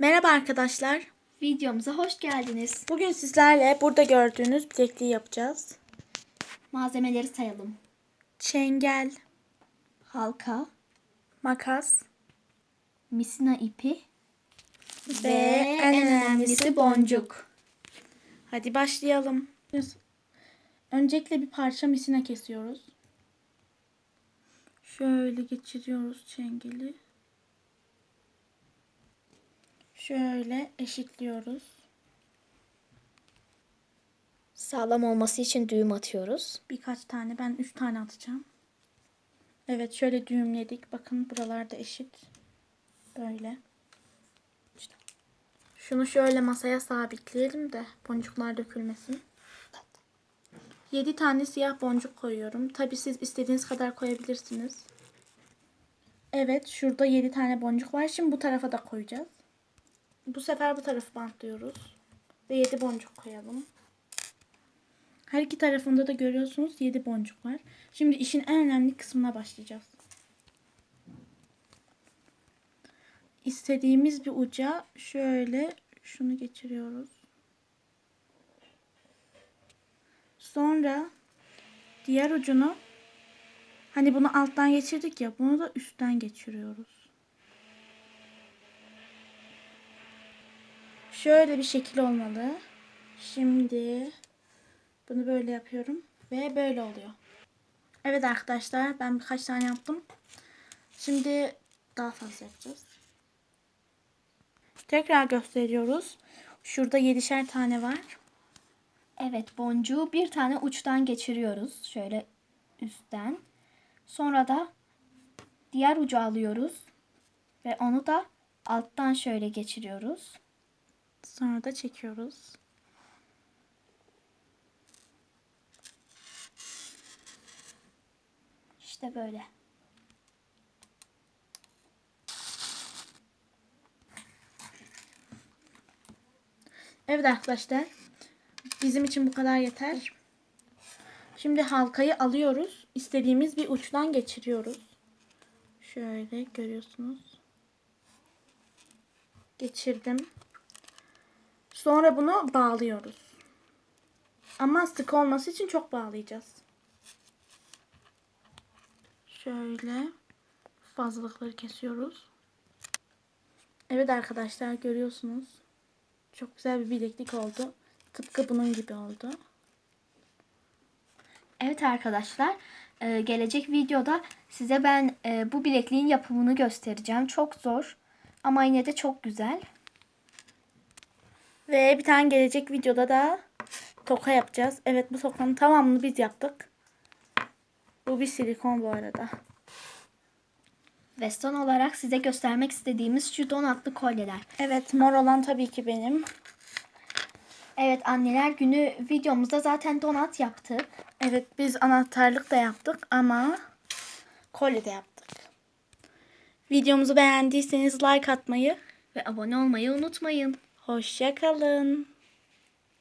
Merhaba arkadaşlar. Videomuza hoş geldiniz. Bugün sizlerle burada gördüğünüz bilekliği yapacağız. Malzemeleri sayalım. Çengel, Halka, makas misina ipi ve, en önemlisi boncuk. Hadi başlayalım. Öncelikle bir parça misina kesiyoruz. Şöyle geçiriyoruz çengeli. Şöyle eşitliyoruz. Sağlam olması için düğüm atıyoruz. Birkaç tane. Ben üç tane atacağım. Evet şöyle düğümledik. Bakın buralarda eşit. Böyle. İşte. Şunu şöyle masaya sabitleyelim de boncuklar dökülmesin. 7 tane siyah boncuk koyuyorum. Tabi siz istediğiniz kadar koyabilirsiniz. Evet şurada 7 tane boncuk var. Şimdi bu tarafa da koyacağız. Bu sefer bu tarafı bantlıyoruz. Ve 7 boncuk koyalım. Her iki tarafında da görüyorsunuz 7 boncuk var. Şimdi işin en önemli kısmına başlayacağız. İstediğimiz bir uca şöyle şunu geçiriyoruz. Sonra diğer ucunu hani bunu alttan geçirdik ya bunu da üstten geçiriyoruz. Şöyle bir şekil olmalı. Şimdi bunu böyle yapıyorum ve böyle oluyor. Evet arkadaşlar ben birkaç tane yaptım. Şimdi daha fazla yapacağız. Tekrar gösteriyoruz. Şurada yedişer tane var. Evet boncuğu bir tane uçtan geçiriyoruz. Şöyle üstten. Sonra da diğer ucu alıyoruz. Ve onu da alttan şöyle geçiriyoruz. Sonra da çekiyoruz. İşte böyle. Evet arkadaşlar. Bizim için bu kadar yeter. Şimdi halkayı alıyoruz. İstediğimiz bir uçtan geçiriyoruz. Şöyle görüyorsunuz. Geçirdim. Sonra bunu bağlıyoruz. Ama sık olması için çok bağlayacağız. Şöyle fazlalıkları kesiyoruz. Evet arkadaşlar görüyorsunuz. Çok güzel bir bileklik oldu. Tıpkı bunun gibi oldu. Evet arkadaşlar, e, gelecek videoda size ben e, bu bilekliğin yapımını göstereceğim. Çok zor ama yine de çok güzel. Ve bir tane gelecek videoda da toka yapacağız. Evet bu tokanın tamamını biz yaptık. Bu bir silikon bu arada. Ve son olarak size göstermek istediğimiz şu donatlı kolyeler. Evet mor olan tabii ki benim. Evet anneler günü videomuzda zaten donat yaptık. Evet biz anahtarlık da yaptık ama kolye de yaptık. Videomuzu beğendiyseniz like atmayı Ve abone olmayı unutmayın. Hoşça kalın.